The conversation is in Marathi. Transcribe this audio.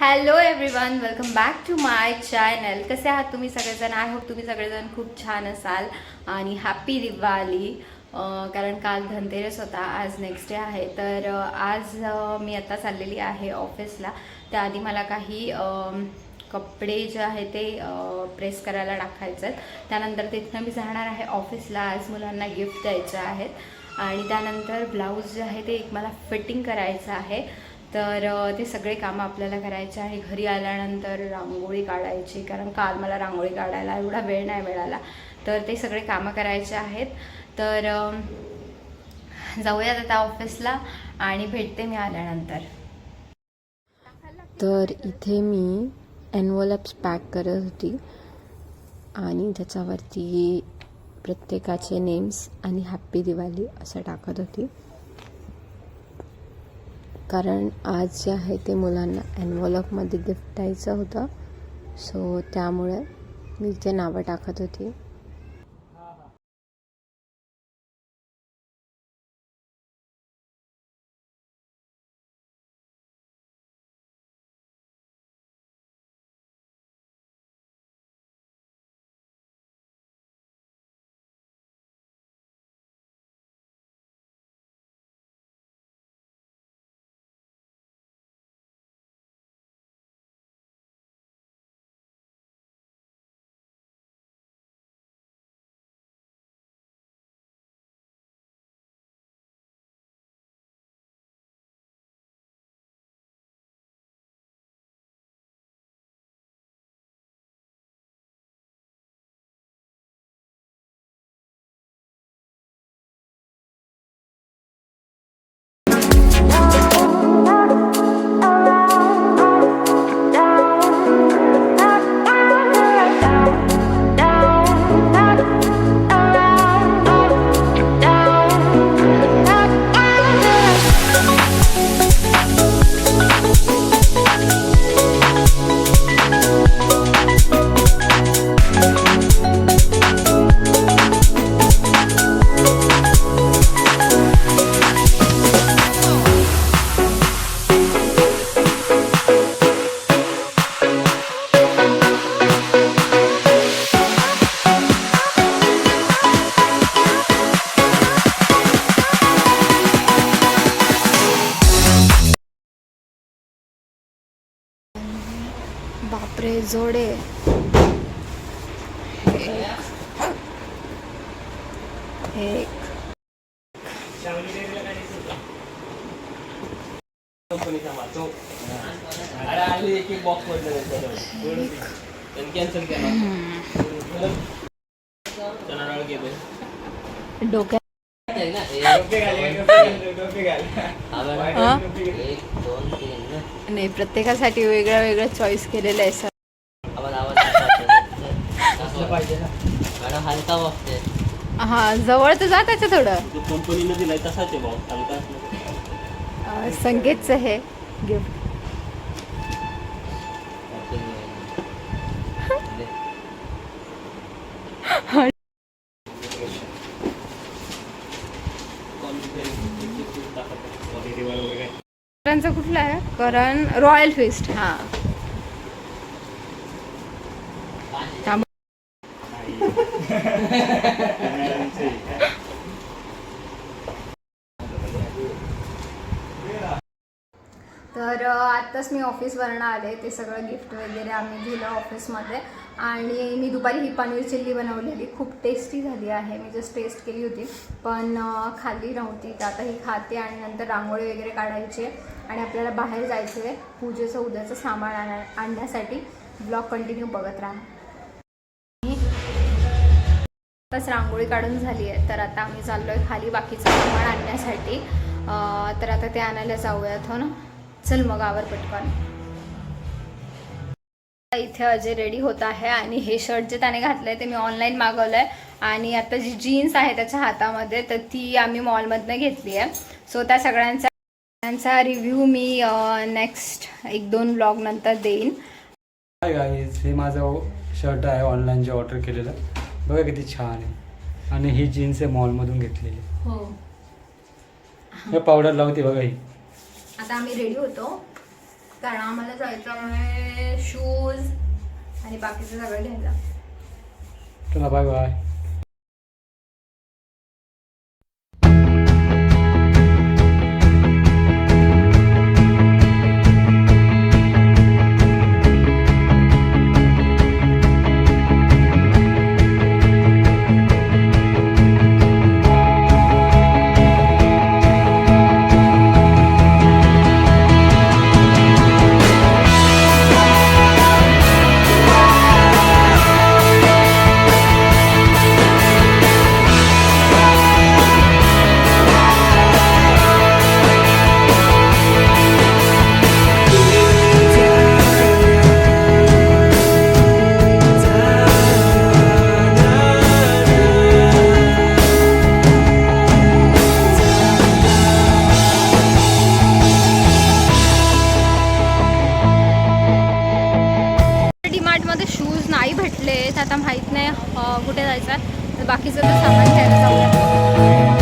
Hello everyone welcome back to my channel कसे आहात तुम्ही सगळेजण? आय होप तुम्ही सगळेजण खूप छान असाल आणि हॅपी दिवाळी. कारण काल धनतेरस होता आज नेक्स्ट डे आहे. तर आज मी आता चाललेली आहे ऑफिसला त्याआधी मला काही कपडे जे आहे ते प्रेस करायला टाकायचे आहेत त्यानंतर तिथनं मी जाणार आहे ऑफिसला आज मुलांना गिफ्ट द्यायचं आहेत. आणि त्यानंतर ब्लाऊज जे आहे ते एक मला फिटिंग करायचं आहे. तर ते सगळे कामं आपल्याला करायचे आहे. घरी आल्यानंतर रांगोळी काढायची कारण काल मला रांगोळी काढायला एवढा वेळ नाही मिळाला. तर ते सगळे कामं करायचे आहेत. तर जाऊयात आता ऑफिसला आणि भेटते मी आल्यानंतर. तर इथे मी एनवलप्स पॅक करत होती आणि त्याच्यावरती प्रत्येकाचे नेम्स आणि हॅप्पी दिवाळी असं टाकत होती. कारण आज जे आहे ते मुलांना एनवलपमध्ये गिफ्ट द्यायचं होतं. सो त्यामुळे मी ते नावं टाकत होती जोडे. एक. एक. डोक्यात. नाही प्रत्येकासाठी वेगळं वेगळं चॉईस केलेलं आहे सर. असलं पाहिजे ना. मॅडम हलका बघते हा जवळ तर जा त्याच्या थोडं. जो कंपनीनं दिलाय तसाच आहे बॉक्स हलका असलं अं, संकेतचं हे गिफ्ट. कुठलं आहे? करण रॉयल फिस्ट हा. तर आत्ताच मी ऑफिसवरनं आले ते सगळं गिफ्ट वगैरे आम्ही दिलं ऑफिसमध्ये. आणि मी दुपारी ही पनीर चिल्ली बनवलेली खूप टेस्टी झाली आहे. मी जस्ट टेस्ट केली होती. पण खाली खाल्ली नव्हती. तर आता ही खाते आणि नंतर रांगोळी वगैरे काढायची आणि आपल्याला बाहेर जायचं आहे पूजेचं उद्याचं सामान आणा आणण्यासाठी. ब्लॉग कंटिन्यू बघत राहा. आताच रांगोळी काढून झाली आहे. तर आता आम्ही चाललो आहे खाली बाकीचं सामान आणण्यासाठी. तर आता ते आणायला जाऊयात हो ना? चल मग आवर पटकन. इथे अजय रेडी होत आहे आणि हे शर्ट जे त्याने घातलंय ते मी ऑनलाईन मागवलंय. आणि आता जी जीन्स आहे त्याच्या हातामध्ये तर ती आम्ही मॉलमधनं घेतली आहे. सो त्या सगळ्यांचा सगळ्यांचा रिव्ह्यू मी नेक्स्ट एक दोन ब्लॉग नंतर देईन. हे माझं शर्ट आहे ऑनलाईन जे ऑर्डर केलेलं. बघा किती छान आहे. आणि ही जीन्स आहे मॉलमधून घेतलेली. हो. हे पावडर लावते बघा ही. आता आम्ही रेडी होतो. कारण आम्हाला जायचं आहे शूज आणि बाकीचं सगळं घ्यायला. चला बाय बाय आता माहीत नाही कुठे जायचं आहे. तर बाकीचं तर सामान घ्यायला जाऊया.